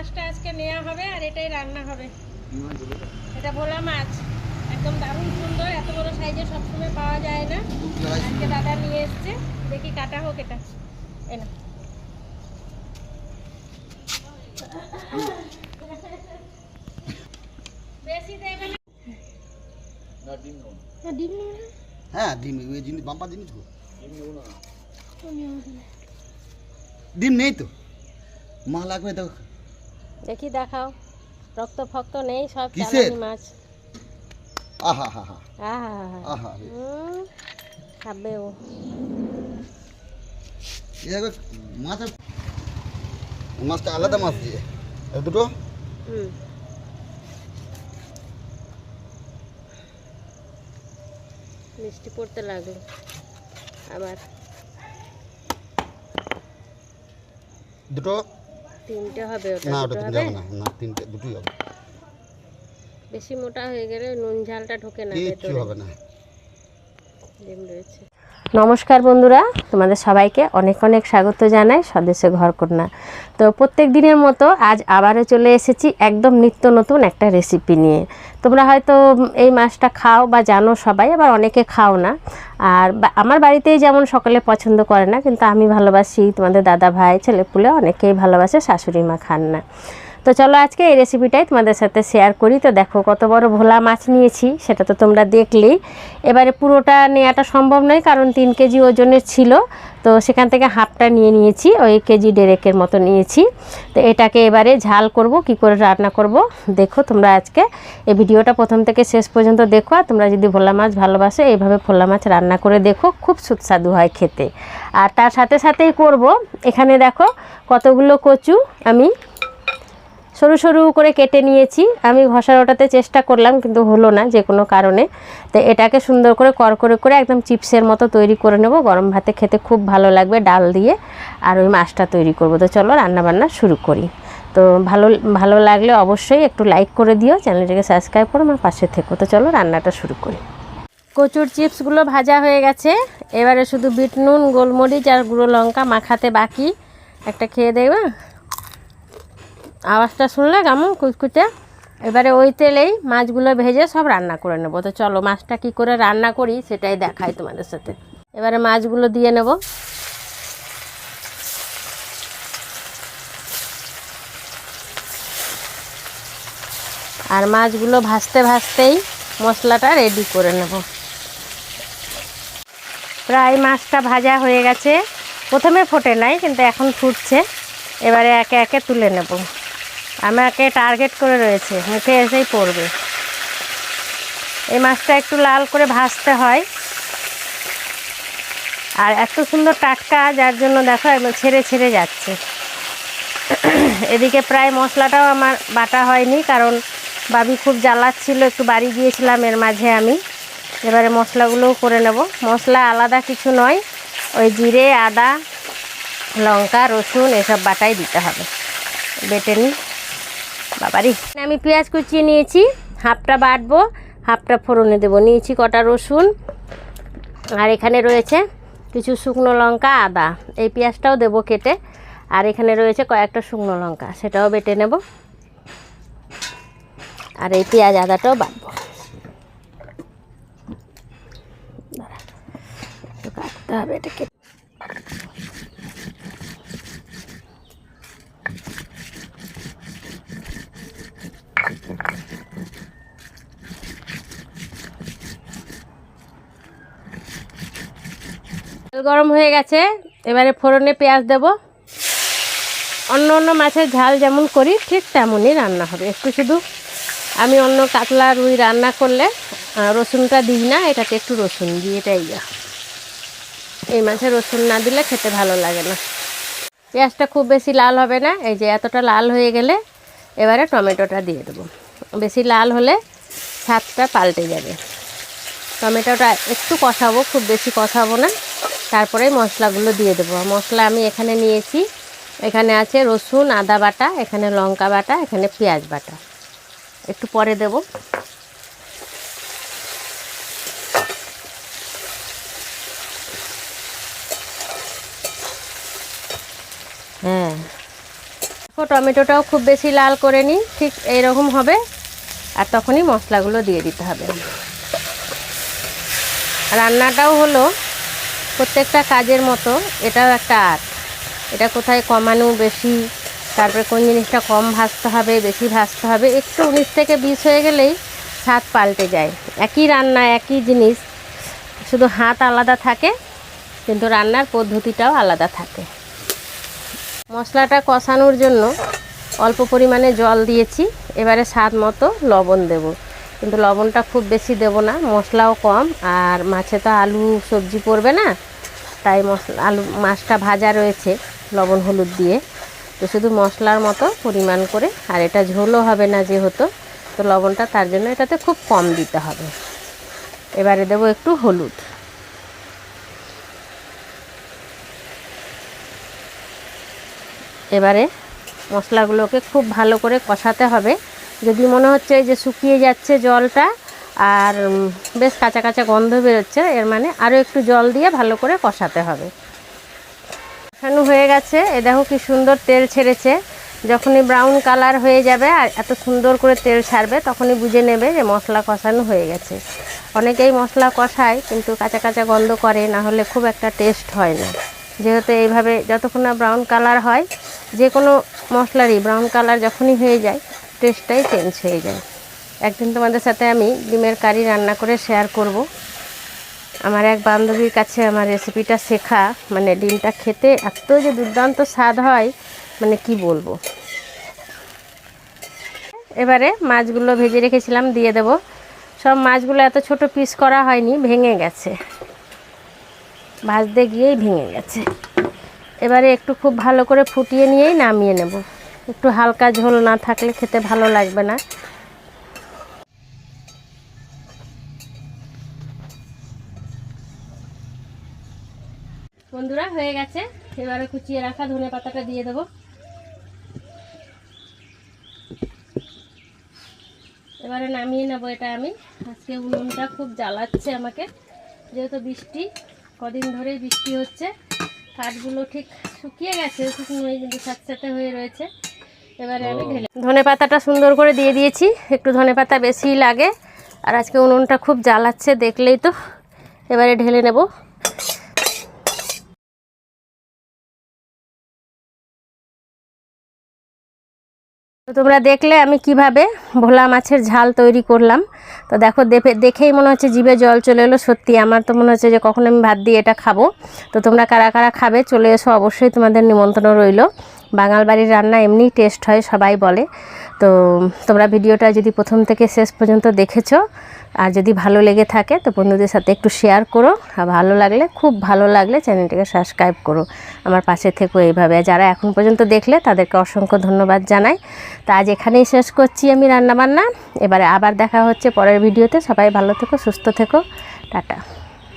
নেওয়া হবে আর এটাই রান্না হবে। এটা ভোলা মাছ। একদম দারুণ সুন্দর এত বড় সাইজে সবসময় পাওয়া যায় না। আজকে দাদা নিয়ে এসছে। দেখি কাটা হোক এটা। এনা বেশি দেবে না। ডিম না? হ্যাঁ ডিম ওই জিনিস জিনিস গো। ডিম নেই তো। মা লাগবে তো দেখি দেখাও। রক্ত ফক্ত নেই সব কিসের? চালানি মাছ। আহা হা হা আহা। আহা হুম খাবে ও। দেখো মাছ মাছটা আলাদা মাছ দিয়ে। এই দুটো? হুম। মিষ্টি পড়তে লাগল। আবার। দুটো? তিনটে হবে ওটা না ওটা তিনটে হবে? না না তিনটে দুটোই হবে। বেশি মোটা হয়ে গেলে নুন ঝালটা ঢোকে না কিছু হবে না। ডিম রয়েছে। নমস্কার বন্ধুরা, তোমাদের সবাইকে অনেক অনেক স্বাগত জানাই ঘর ঘরকন্যা তো প্রত্যেক দিনের মতো আজ আবারও চলে এসেছি একদম নিত্য নতুন একটা রেসিপি নিয়ে। তোমরা হয়তো এই মাছটা খাও বা জানো সবাই, আবার অনেকে খাও না। আর আমার বাড়িতেই যেমন সকলে পছন্দ করে না, কিন্তু আমি ভালোবাসি তোমাদের দাদা ভাই, ছেলেপুলে অনেকেই ভালোবাসে, শাশুড়ি মা খান না। তো চলো আজকে এই রেসিপিটাই তোমাদের সাথে শেয়ার করি। তো দেখো কত বড় ভোলা মাছ নিয়েছি, সেটা তো তোমরা দেখলেই। এবারে পুরোটা নেওয়াটা সম্ভব নয়, কারণ তিন কেজি ওজনের ছিল। তো সেখান থেকে হাফটা নিয়ে নিয়েছি, ওই কেজি ডেরেকের মতো নিয়েছি। তো এটাকে এবারে ঝাল করব, কি করে রান্না করব, দেখো তোমরা আজকে। এই ভিডিওটা প্রথম থেকে শেষ পর্যন্ত দেখো, আর তোমরা যদি ভোলা মাছ ভালোবাসো, এইভাবে ভোলা মাছ রান্না করে দেখো, খুব সুস্বাদু হয় খেতে। আর তার সাথে সাথেই করব, এখানে দেখো কতগুলো কচু আমি সরু সরু করে কেটে নিয়েছি। আমি ঘষার ওটাতে চেষ্টা করলাম, কিন্তু হলো না যে কোনো কারণে। তো এটাকে সুন্দর করে করকরে করে করে একদম চিপসের মতো তৈরি করে নেব। গরম ভাতে খেতে খুব ভালো লাগবে ডাল দিয়ে। আর ওই মাছটা তৈরি করব। তো চলো রান্নাবান্না শুরু করি। তো ভালো ভালো লাগলে অবশ্যই একটু লাইক করে দিও। চ্যানেলটাকে সাবস্ক্রাইব করো, আমার পাশে থেকো। তো চলো রান্নাটা শুরু করি। কচুর চিপসগুলো ভাজা হয়ে গেছে। এবারে শুধু বিট নুন, গোলমরিচ আর গুঁড়ো লঙ্কা মাখাতে বাকি। একটা খেয়ে দেখবে আওয়াজটা শুনলে কেমন? কুচকুচে? এবারে ওই তেলেই মাছগুলো ভেজে সব রান্না করে নেব। তো চলো, মাছটা কি করে রান্না করি সেটাই দেখাই তোমাদের সাথে। এবারে মাছগুলো দিয়ে নেব। আর মাছগুলো ভাজতে ভাজতেই মশলাটা রেডি করে নেব। প্রায় মাছটা ভাজা হয়ে গেছে। প্রথমে ফোটে নাই, কিন্তু এখন ফুটছে। এবারে একে একে তুলে নেব। আমাকে টার্গেট করে রয়েছে মুখে এসেই পড়বে। এই মাছটা একটু লাল করে ভাজতে হয়। আর এত সুন্দর টাটকা, যার জন্য দেখো ছেড়ে ছেড়ে যাচ্ছে। এদিকে প্রায় মশলাটাও আমার বাটা হয়নি, কারণ বাবি খুব জ্বালাচ্ছিল, একটু বাড়ি গিয়েছিলাম এর মাঝে আমি। এবারে মশলাগুলোও করে নেব। মশলা আলাদা কিছু নয়, ওই জিরে, আদা, লঙ্কা, রসুন, এসব বাটাই দিতে হবে। বেটে নিই। বাবারি। আমি পেঁয়াজ কুচিয়ে নিয়েছি, হাফটা বাটবো, হাফটা ফোড়নে দেবো। নিয়েছি কটা রসুন, আর এখানে রয়েছে কিছু শুকনো লঙ্কা, আদা। এই পেঁয়াজটাও দেবো কেটে, আর এখানে রয়েছে কয়েকটা শুকনো লঙ্কা, সেটাও বেটে নেব। আর এই পেঁয়াজ আদাটাও বাটবো। কাটতে হবে এটাকে। গরম হয়ে গেছে, এবারে ফোড়নে পেঁয়াজ দেব। অন্য অন্য মাছের ঝাল যেমন করি, ঠিক তেমনই রান্না হবে। একটু শুধু আমি অন্য কাতলা রুই রান্না করলে রসুনটা দিই না এটাতে একটু রসুন দিই। এটাই যা এই মাছে রসুন না দিলে খেতে ভালো লাগে না। পেঁয়াজটা খুব বেশি লাল হবে না, এই যে এতটা লাল হয়ে গেলে এবারে টমেটোটা দিয়ে দেবো। বেশি লাল হলে স্বাদটা পাল্টে যাবে। টমেটোটা একটু কষাবো, খুব বেশি কষাবো না। তারপরে মশলাগুলো দিয়ে দেবো। মশলা আমি এখানে নিয়েছি। এখানে আছে রসুন, আদা বাটা, এখানে লঙ্কা বাটা, এখানে পেঁয়াজ বাটা। একটু পরে দেব। হ্যাঁ। টমেটোটাও খুব বেশি লাল করে নিই, ঠিক এইরকম হবে। আর তখনই মশলাগুলো দিয়ে দিতে হবে। রান্নাটাও হলো প্রত্যেকটা কাজের মতো এটাও একটা আর্ট। এটা কোথায় কমানো বেশি, তারপরে কোন জিনিসটা কম ভাজতে হবে, বেশি ভাজতে হবে, একটু উনিশ থেকে বিশ হয়ে গেলেই স্বাদ পাল্টে যায়। একই রান্না, একই জিনিস, শুধু হাত আলাদা থাকে, কিন্তু রান্নার পদ্ধতিটাও আলাদা থাকে। মশলাটা কষানোর জন্য অল্প পরিমাণে জল দিয়েছি, এবারে স্বাদ মতো লবণ দেব। কিন্তু লবণটা খুব বেশি দেব না, মশলাও কম, আর মাছে তো আলু সবজি পড়বে না, তাই মশলা, আলু, মাছটা ভাজা রয়েছে লবণ হলুদ দিয়ে। তো শুধু মশলার মতো পরিমাণ করে, আর এটা ঝোলও হবে না যেহেতু, তো লবণটা তার জন্য এটাতে খুব কম দিতে হবে। এবারে দেবো একটু হলুদ। এবারে মশলাগুলোকে খুব ভালো করে কষাতে হবে। যদি মনে হচ্ছে যে শুকিয়ে যাচ্ছে জলটা আর বেশ কাঁচা কাঁচা গন্ধ বেরোচ্ছে, এর মানে আরও একটু জল দিয়ে ভালো করে কষাতে হবে। কষানো হয়ে গেছে, এ দেখো কি সুন্দর তেল ছেড়েছে। যখনই ব্রাউন কালার হয়ে যাবে আর এত সুন্দর করে তেল ছাড়বে, তখনই বুঝে নেবে যে মশলা কষানো হয়ে গেছে। অনেকেই মশলা কষায়, কিন্তু কাঁচা কাঁচা গন্ধ করে, না হলে খুব একটা টেস্ট হয় না। যেহেতু এইভাবে যতক্ষণ না ব্রাউন কালার হয়, যে কোনো মশলারই ব্রাউন কালার যখনই হয়ে যায় টেস্টটাই চেঞ্জ হয়ে যায়। একদিন তোমাদের সাথে আমি ডিমের কারি রান্না করে শেয়ার করব। আমার এক বান্ধবীর কাছে আমার রেসিপিটা শেখা মানে ডিমটা খেতে এত যে দুর্দান্ত স্বাদ হয় মানে কি বলব? এবারে মাছগুলো ভেজে রেখেছিলাম, দিয়ে দেব। সব মাছগুলো এত ছোট পিস করা হয়নি, ভেঙে গেছে। ভাজতে গিয়েই ভেঙে গেছে। এবারে একটু খুব ভালো করে ফুটিয়ে নিয়েই নামিয়ে নেব। একটু হালকা ঝোল না থাকলে খেতে ভালো লাগবে না। বন্ধুরা, হয়ে গেছে। এবারে কুচিয়ে রাখা ধনে পাতাটা দিয়ে দেবো। এবারে নামিয়ে নেব এটা আমি। আজকে উনুনটা খুব জ্বালাচ্ছে আমাকে। যেহেতু বৃষ্টি, কদিন ধরেই বৃষ্টি হচ্ছে। কাঠগুলো ঠিক শুকিয়ে গেছে শুকনোই কিন্তু স্যাঁতস্যাঁতে হয়ে রয়েছে। এবারে আমি ঢেলে ধনে পাতাটা সুন্দর করে দিয়ে দিয়েছি। একটু ধনে পাতা বেশিই লাগে। আর আজকে উনুনটা খুব জ্বালাচ্ছে দেখলেই তো। এবারে ঢেলে নেব। তো তোমরা দেখলে আমি কীভাবে ভোলা মাছের ঝাল তৈরি করলাম। তো দেখো দেখে দেখেই মনে হচ্ছে জিভে জল চলে এলো। সত্যি আমার তো মনে হচ্ছে যে কখন আমি ভাত দিয়ে এটা খাব। তো তোমরা কারা কারা খাবে চলে এসো অবশ্যই তোমাদের নিমন্ত্রণ রইল। বাঙাল বাড়ির রান্না এমনিই টেস্ট হয়, সবাই বলে। তো তোমরা ভিডিওটা যদি প্রথম থেকে শেষ পর্যন্ত দেখেছ, আর যদি ভালো লেগে থাকে, তো বন্ধুদের সাথে একটু শেয়ার করো। আর ভালো লাগলে, খুব ভালো লাগলে চ্যানেলটিকে সাবস্ক্রাইব করো। আমার পাশে থেকো এইভাবে। যারা এখন পর্যন্ত দেখলে, তাদেরকে অসংখ্য ধন্যবাদ জানাই। তা আজ এখানেই শেষ করছি আমি রান্নাবান্না। এবারে আবার দেখা হচ্ছে পরের ভিডিওতে। সবাই ভালো থেকো, সুস্থ থেকো। টাটা।